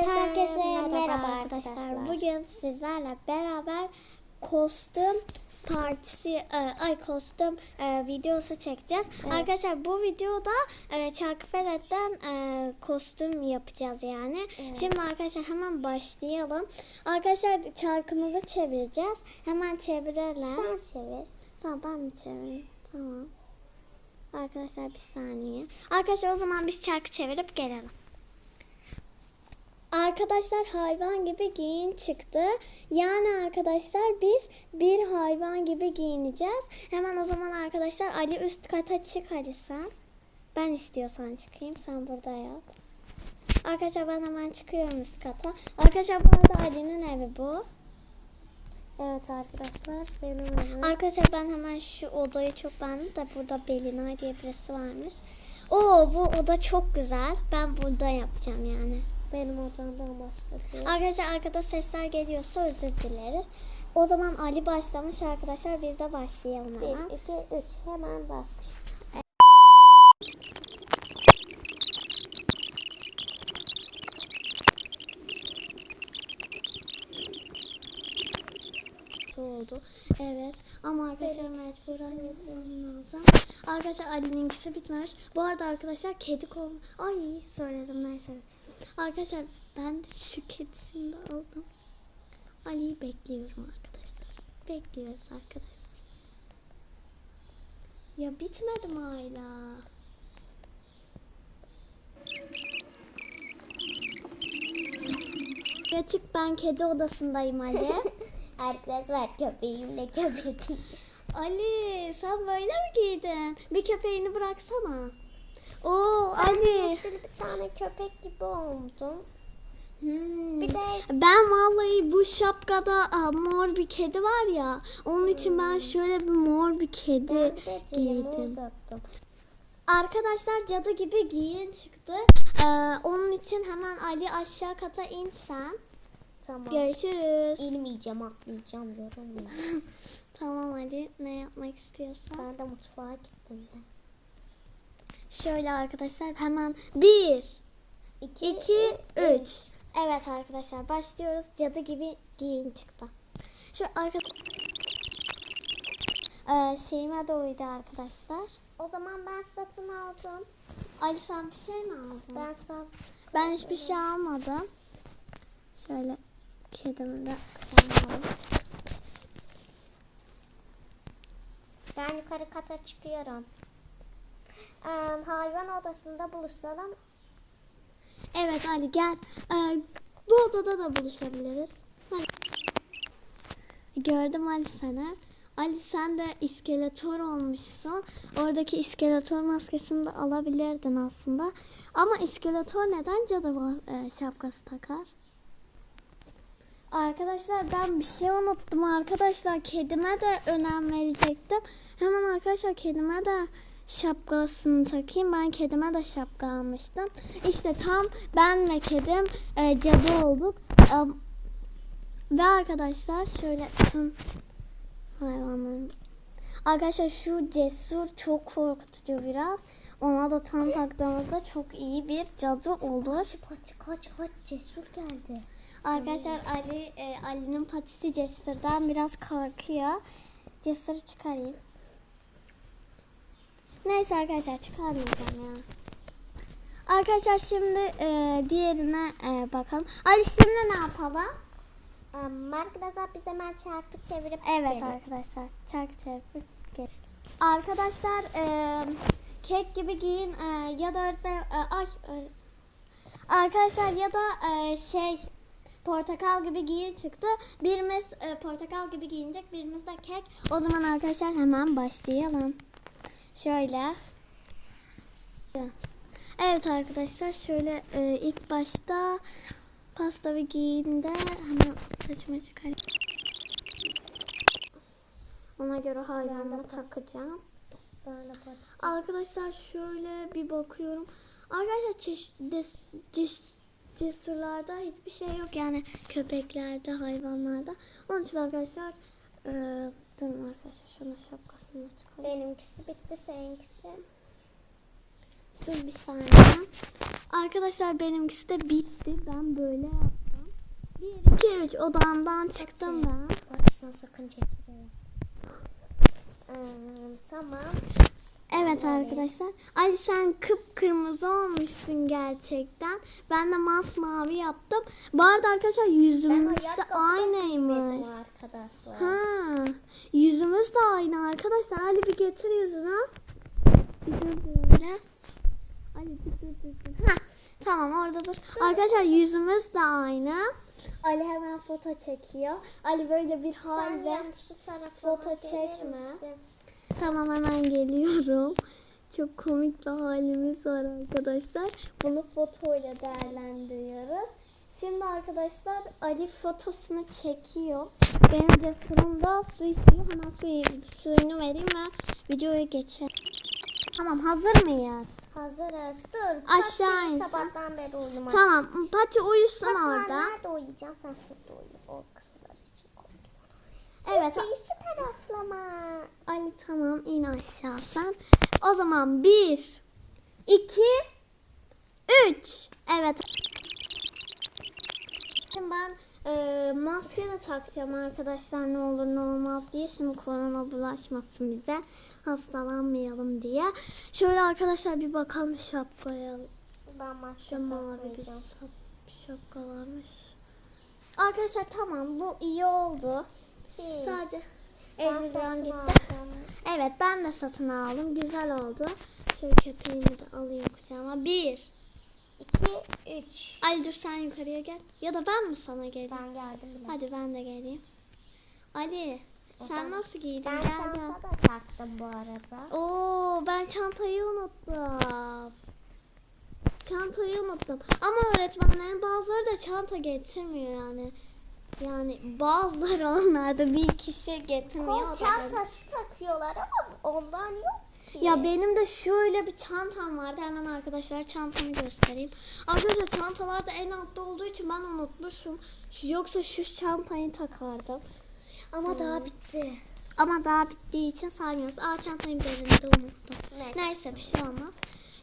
Herkese, Herkese merhaba, merhaba arkadaşlar. arkadaşlar. Bugün sizlerle beraber kostüm partisi, e, ay kostüm e, videosu çekeceğiz. Arkadaşlar bu videoda e, Çarkıfelet'ten e, kostüm yapacağız yani. Şimdi arkadaşlar hemen başlayalım. Arkadaşlar çarkımızı çevireceğiz. Hemen çevirelim. Sen çevir. Tamam ben mi çevireyim? Tamam. Arkadaşlar bir saniye. Arkadaşlar o zaman biz çarkı çevirip gelelim. Arkadaşlar hayvan gibi giyin çıktı. Yani arkadaşlar biz bir hayvan gibi giyineceğiz. Hemen o zaman arkadaşlar Ali üst kata çık hadi sen. Ben istiyorsan çıkayım sen burada yap. Arkadaşlar ben hemen çıkıyorum üst kata. Arkadaşlar bu arada Ali'nin evi bu. Evet arkadaşlar benim evim. Arkadaşlar ben hemen şu odayı çok beğendim de burada Belinay diye birisi varmış. Oo bu oda çok güzel. Ben burada yapacağım yani. Benim odamdan başladı. Arkadaşlar arkada sesler geliyorsa özür dileriz. O zaman Ali başlamış arkadaşlar biz de başlayalım 1, hemen. 2, 3 hemen bas. Oldu. Evet ama arkadaşlar mecburen yapmam lazım. Arkadaşlar Ali'ninkisi bitmemiş. Bu arada arkadaşlar kedi kol... Ay söyledim neyse. Arkadaşlar ben de şu kedisini de aldım. Ali'yi bekliyorum arkadaşlar. Bekliyoruz arkadaşlar. Ya bitmedi mi hala? Açık ben kedi odasındayım Ali. Arkadaşlar köpeğimle köpeğim. Ali sen böyle mi giydin? Bir köpeğini bıraksana. Oo Ali. yeşil bir tane köpek gibi oldum. Hmm. Bir de Ben vallahi bu şapkada aa, mor bir kedi var ya. Onun için ben şöyle bir mor bir kedi ben de giydim. uzattım. Arkadaşlar cadı gibi giyin çıktı. Ee, onun için hemen Ali aşağı kata in sen. Tamam. Görüşürüz. İnmeyeceğim atlayacağım yorulmayayım. Tamam Ali ne yapmak istiyorsan. ben de mutfağa gittim de. Şöyle arkadaşlar hemen bir, 2, 2, 3. Evet arkadaşlar başlıyoruz. Cadı gibi giyin çıktı. Şu arka ee, şeyime de uydu arkadaşlar. O zaman ben satın aldım. Ali sen bir şey mi aldın? Ben, Ben sat. hiçbir şey almadım. Şöyle kedimi de kucağıma. Ben yukarı kata çıkıyorum. Ee, hayvan odasında buluşalım. Evet Ali gel. Ee, bu odada da buluşabiliriz. Hadi. Gördüm Ali seni. Ali sen de iskeletor olmuşsun. Oradaki iskeletor maskesini de alabilirdin aslında. Ama iskeletor neden cadı e, şapkası takar? Arkadaşlar ben bir şey unuttum arkadaşlar. Kedime de önem verecektim. Hemen arkadaşlar kedime de şapkasını takayım. Ben kedime de şapka almıştım. İşte tam ben ve kedim e, cadı olduk. E, ve arkadaşlar şöyle tüm hayvanlarım. Arkadaşlar şu cesur çok korkutucu biraz. Ona da tam taktığımızda çok iyi bir cadı olur. Kaç kaç kaç kaç cesur geldi. Arkadaşlar Ali e, Ali'nin patisi Cesur'dan biraz korkuyor. Cesur çıkarayım. Neyse arkadaşlar çıkarmayacağım ya. Arkadaşlar şimdi e, diğerine e, bakalım. Ali şimdi ne yapalım? Um, arkadaşlar biz hemen çarpı çevirip Evet gelelim. arkadaşlar çarkı çarpıp gel. Arkadaşlar e, kek gibi giyin e, ya da öğretmen e, ay öğre- arkadaşlar ya da e, şey portakal gibi giyin çıktı. Birimiz e, portakal gibi giyinecek, birimiz de kek. O zaman arkadaşlar hemen başlayalım. Şöyle. Evet arkadaşlar şöyle e, ilk başta pasta ve giyinde hemen saçımı çıkarayım. Ona göre hayvanımı takacağım. Arkadaşlar şöyle bir bakıyorum. Arkadaşlar çeş- des- ces- cesurlarda hiçbir şey yok. Yani köpeklerde, hayvanlarda. Onun için arkadaşlar e, durun arkadaşlar şunun şapkasını çıkarayım. Benimkisi bitti seninkisi. Dur bir saniye. Arkadaşlar benimkisi de bitti. Ben böyle yaptım. 1, 2, 3 odamdan çıktım ben. Baksana sakın çekme. Ee, tamam. Evet arkadaşlar. Ali sen kıpkırmızı olmuşsun gerçekten. Ben de masmavi yaptım. Bu arada arkadaşlar yüzümüz de aynıymış. arkadaşlar. Ha, yüzümüz de aynı arkadaşlar. Ali bir getir yüzünü. Bir dur böyle. Ali bir dur dur. Ha, tamam orada dur. Arkadaşlar yüzümüz de aynı. Ali hemen foto çekiyor. Ali böyle bir halde. yan şu tarafa Foto çekme. misin? Tamam hemen geliyorum. Çok komik bir halimiz var arkadaşlar. Bunu fotoyla değerlendiriyoruz. Şimdi arkadaşlar Ali fotosunu çekiyor. Benim cesurum da su istiyor. Hemen suyu, suyunu vereyim ve videoya geçelim. Tamam hazır mıyız? Hazırız. Dur. Aşağı insin. Sabahtan beri uyumak. Tamam Pati uyusun Fatma, orada. nerede uyuyacaksın? Sen şurada uyu. O koydum. Evet Bir süper atlama. Ali tamam in aşağı sen. O zaman bir, iki, üç. Evet. Şimdi ben e, maske de takacağım arkadaşlar ne olur ne olmaz diye. Şimdi korona bulaşmasın bize. Hastalanmayalım diye. Şöyle arkadaşlar bir bakalım şapkaya. Ben maske mavi bir şapka varmış. Arkadaşlar tamam bu iyi oldu. Bir. Sadece Ben 50 liram gitti. aldım. Evet ben de satın aldım. Güzel oldu. Şöyle köpeğimi de alayım kucağıma. Bir. İki, üç. Ali dur sen yukarıya gel. Ya da ben mi sana geleyim? Ben geldim bile. Hadi ben de geleyim. Ali sen Efendim? nasıl giydin? Ben gel. çanta da taktım bu arada. Oo ben çantayı unuttum. Çantayı unuttum. Ama öğretmenlerin bazıları da çanta getirmiyor yani. Yani bazıları onlarda bir kişi getirmiyor. Kol çantası takıyorlar ama ondan yok ki. Ya benim de şöyle bir çantam vardı. Hemen arkadaşlar çantamı göstereyim. Arkadaşlar çantalar da en altta olduğu için ben unutmuşum. Şu- Yoksa şu çantayı takardım. Ama daha bitti. Ama daha bittiği için saymıyoruz. Aa çantayı bir elimde unuttum. Neyse. Neyse bir şey olmaz.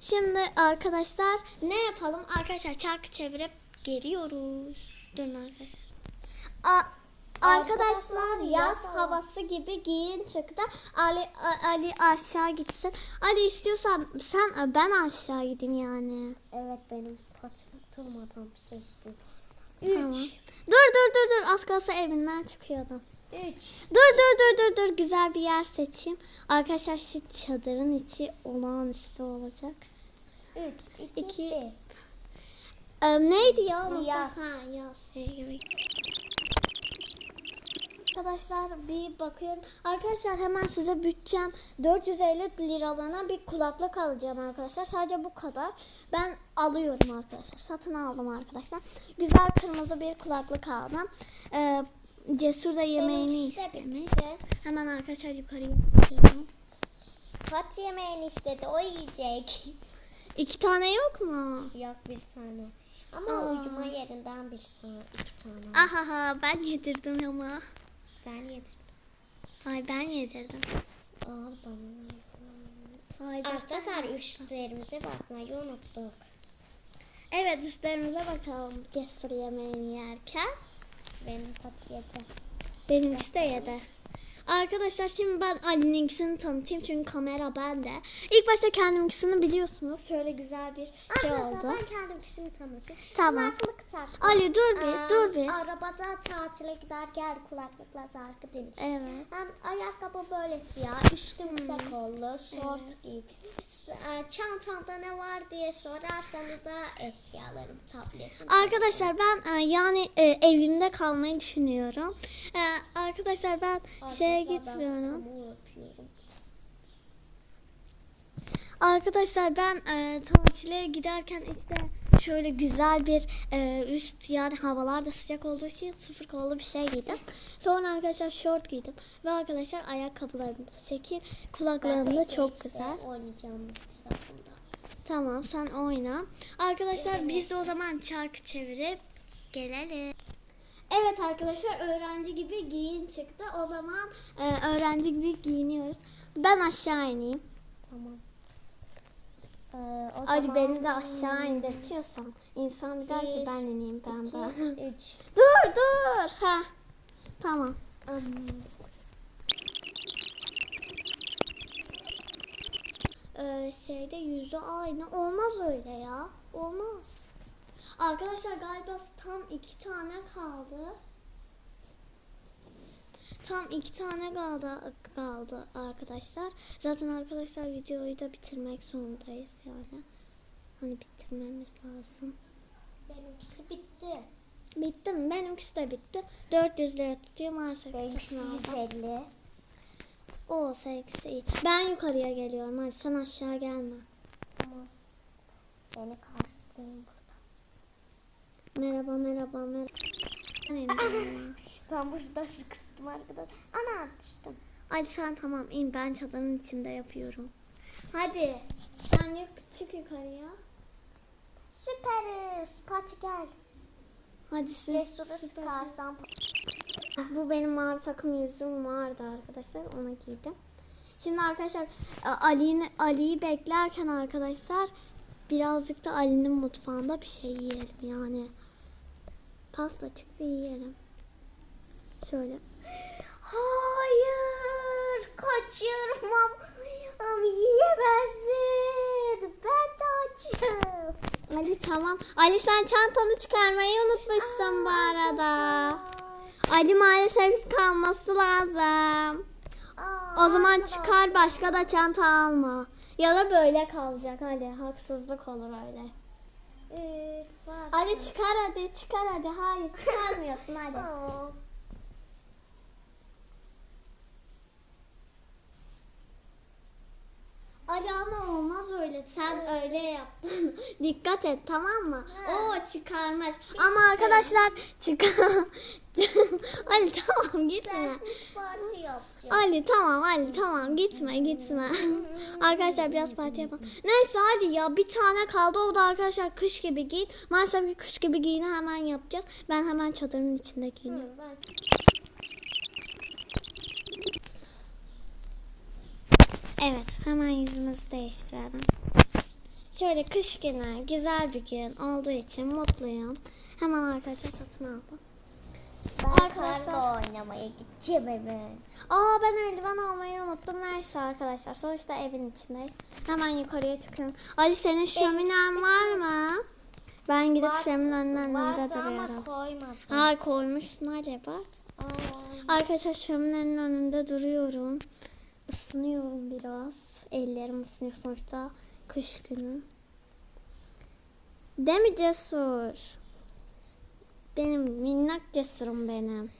Şimdi arkadaşlar ne yapalım? Arkadaşlar çarkı çevirip geliyoruz. Durun arkadaşlar. A- Arkadaşlar yaz havası gibi giyin çıktı. Ali Ali aşağı gitsin. Ali istiyorsan sen ben aşağı gideyim yani. Evet benim patim durmadan bir ses duyuyor. Tamam. Üç. Dur dur dur dur az kalsa evinden çıkıyordum. Üç. Dur dur dur dur dur güzel bir yer seçeyim. Arkadaşlar şu çadırın içi olağanüstü olacak. Üç. İki. İki. bir. Ee, neydi ya? Yaz. Ha yaz. sevgili. Arkadaşlar bir bakıyorum. Arkadaşlar hemen size bütçem 450 liralığına bir kulaklık alacağım arkadaşlar. Sadece bu kadar. Ben alıyorum arkadaşlar. Satın aldım arkadaşlar. Güzel kırmızı bir kulaklık aldım. Ee, Cesur da yemeğini Benim işte istemiş. bitti. Hemen arkadaşlar yukarıya bakıyorum. Pat yemeğini istedi. O yiyecek. İki tane yok mu? Yok bir tane. Ama Aa. uyuma yerinden bir tane. iki tane. Ahaha ben yedirdim ama. Ben yedim. Ay ben yedirdim. Al bana. Ay, Arkadaşlar üstlerimize bakmayı unuttuk. Evet üstlerimize bakalım cesur yemeğini yerken. Benim pat yedi. Benimkisi de yedi. Arkadaşlar şimdi ben Ali'ninkisini tanıtayım çünkü kamera bende. İlk başta kendiminkisini biliyorsunuz. Şöyle güzel bir şey Arkadaşlar oldu. ben kendimkisini tanıtayım. Tamam. Kulaklık taktım. Ali dur bir Aa, dur bir. Arabada tatile gider gel kulaklıkla şarkı dinle. Evet. Hem ayakkabı böyle siyah, üstüm kısa kollu, şort gibi. S- e, Çantamda ne var diye sorarsanız da eşyalarım, tabletim. Arkadaşlar ben e, yani e, evimde kalmayı düşünüyorum. E, arkadaşlar ben şeye Arkadaşlar, ben gitmiyorum. yapıyorum. Arkadaşlar ben e, tatile giderken işte şöyle güzel bir e, üst yani havalar da sıcak olduğu için sıfır kollu bir şey giydim. Sonra arkadaşlar şort giydim ve arkadaşlar ayakkabılarım da şekil kulaklığım da Ben çok güzel. Oynayacağım. Tamam sen oyna. Arkadaşlar biz de o zaman çarkı çevirip gelelim. Evet arkadaşlar öğrenci gibi giyin çıktı. O zaman e, öğrenci gibi giyiniyoruz. Ben aşağı ineyim. Tamam. Ee, o Ali zaman- beni de aşağı indirtiyorsan insan bir der ki ben ineyim ben ben. İki, üç. Dur dur. Ha. Tamam. Ee, şeyde yüzü aynı. Olmaz öyle ya. Olmaz. Arkadaşlar galiba tam iki tane kaldı. Tam iki tane kaldı, kaldı arkadaşlar. Zaten arkadaşlar videoyu da bitirmek zorundayız yani. Hani bitirmemiz lazım. Benimkisi bitti. Bitti mi? Benimkisi de bitti. 400 lira tutuyor maalesef. Benimkisi satın aldım. 150. O eksi iyi. Ben yukarıya geliyorum. Hadi sen aşağı gelme. Tamam. Seni karşılayayım. Merhaba merhaba merhaba. Ben burada sıkıştım arkadaşlar. Ana düştüm. Ali sen tamam in ben çadırın içinde yapıyorum. Hadi sen yuk- çık yukarıya. Süperiz. Pati gel. Hadi siz. Cesur'u sıkarsan. Bu benim mavi takım yüzüm vardı arkadaşlar. Onu giydim. Şimdi arkadaşlar Ali'yi Ali'yi beklerken arkadaşlar birazcık da Ali'nin mutfağında bir şey yiyelim yani. Pasta çıktı yiyelim. Şöyle. Hayır. Kaçırmam. Yiyemezsin. Ben de açım. Ali tamam. Ali sen çantanı çıkarmayı unutmuşsun bu arada. Ali maalesef kalması lazım. O zaman çıkar başka da çanta alma. Ya da böyle kalacak Ali. Haksızlık olur öyle. Ali çıkar hadi çıkar hadi. Hayır çıkarmıyorsun hadi. Ali ama olmaz öyle. Sen öyle yaptın. Dikkat et tamam mı? O çıkarmaz. Ama arkadaşlar çıkar. Ali tamam gitme. Sensiz parti yapacağım. Ali tamam Ali tamam gitme gitme. arkadaşlar biraz parti yapalım. Neyse hadi ya bir tane kaldı o da arkadaşlar kış gibi giyin. Maalesef ki kış gibi giyini hemen yapacağız. Ben hemen çadırın içinde giyiniyorum. Evet hemen yüzümüzü değiştirelim. Şöyle kış günü güzel bir gün olduğu için mutluyum. Hemen arkadaşlar satın aldım. Ben Arkadaşlar- karla oynamaya gideceğim hemen. Aa ben eldiven almayı unuttum. Neyse arkadaşlar sonuçta evin içindeyiz. Hemen yukarıya çıkıyorum. Ali senin şöminen var mı? Ben gidip şöminenin önünde Vardı ama duruyorum. koymadım. Ha koymuşsun bak. Aa, Arkadaşlar şöminenin önünde duruyorum. Isınıyorum biraz. Ellerim ısınıyor sonuçta kış günü. Değil mi Cesur? Benim minnak cesurum benim.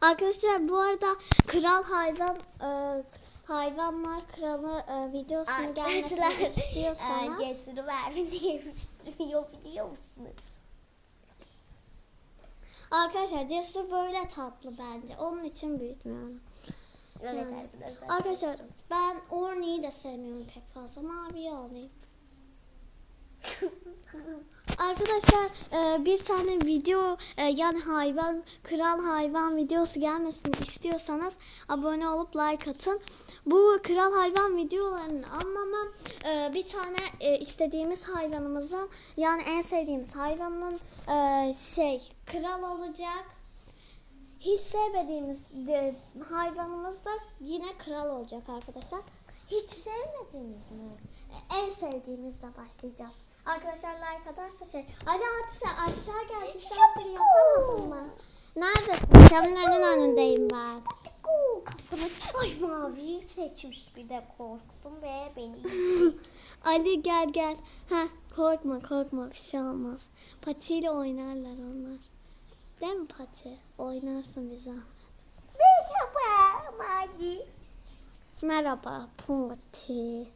Arkadaşlar bu arada kral hayvan e, hayvanlar kralı e, videosunun gelmesini Arkadaşlar, istiyorsanız e, Cesur'u verme diye biliyor biliyor musunuz? arkadaşlar cesur böyle tatlı bence. Onun için büyütmüyorum. Evet Yani. arkadaşlar. Arkadaşlar ben Orni'yi de sevmiyorum pek fazla. Maviyi alayım. Arkadaşlar e, bir tane video e, yani hayvan kral hayvan videosu gelmesini istiyorsanız abone olup like atın. Bu kral hayvan videolarını anlamam e, bir tane e, istediğimiz hayvanımızın yani en sevdiğimiz hayvanın e, şey kral olacak. Hiç sevmediğimiz de, hayvanımız da yine kral olacak arkadaşlar. Hiç sevmediğimiz mi? En sevdiğimizle başlayacağız. Arkadaşlar like atarsa şey. Hadi sen aşağı gel. Bir saattir yapamadın mı? Neredesin? Camın önündeyim ben. Oo, Kafamı ay maviyi seçmiş bir de korktum ve beni Ali gel gel. Ha korkma korkma bir şey olmaz. Patiyle oynarlar onlar. Değil mi Pati? Oynarsın bir zahmet. Merhaba mavi. Merhaba Pati.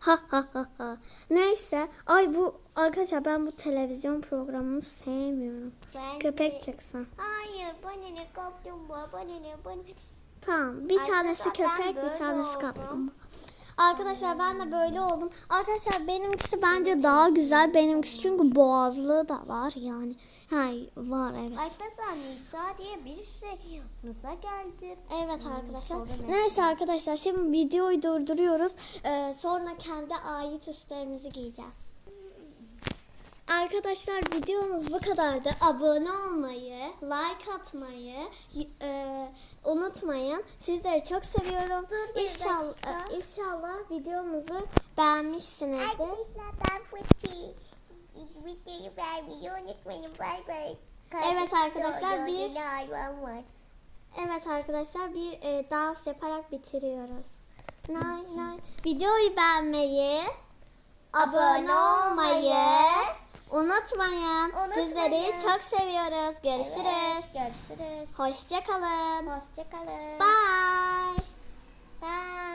Ha ha ha ha. Neyse. Ay bu arkadaşlar ben bu televizyon programını sevmiyorum. Ben Köpek de- çıksın. Hayır bana ne kaplumbağa bana ne bana. Tamam. Bir Arkadaşlar, tanesi köpek, bir tanesi kaplumbağa. Arkadaşlar ben de böyle oldum. Arkadaşlar benimkisi bence daha güzel. Benimkisi çünkü boğazlığı da var yani. Ha var evet. Arkadaşlar Nisa diye birisi yanımıza geldi. Evet arkadaşlar. Neyse arkadaşlar şimdi videoyu durduruyoruz. Ee, sonra kendi ait üstlerimizi giyeceğiz. Arkadaşlar videomuz bu kadardı. Abone olmayı, like atmayı e, unutmayın. Sizleri çok seviyorum. İnşallah dakika. inşallah videomuzu beğenmişsinizdir. Arkadaşlar ben Fıçı. Videoyu beğenmeyi unutmayın. Bay bay. Evet arkadaşlar, bir-. Evet arkadaşlar bir e, dans yaparak bitiriyoruz. Nay nay. Videoyu beğenmeyi, abone olmayı unutmayın. Unutmayın. Sizleri çok seviyoruz. Görüşürüz. Evet, görüşürüz. Hoşça kalın. Hoşçakalın. Bye. Bye.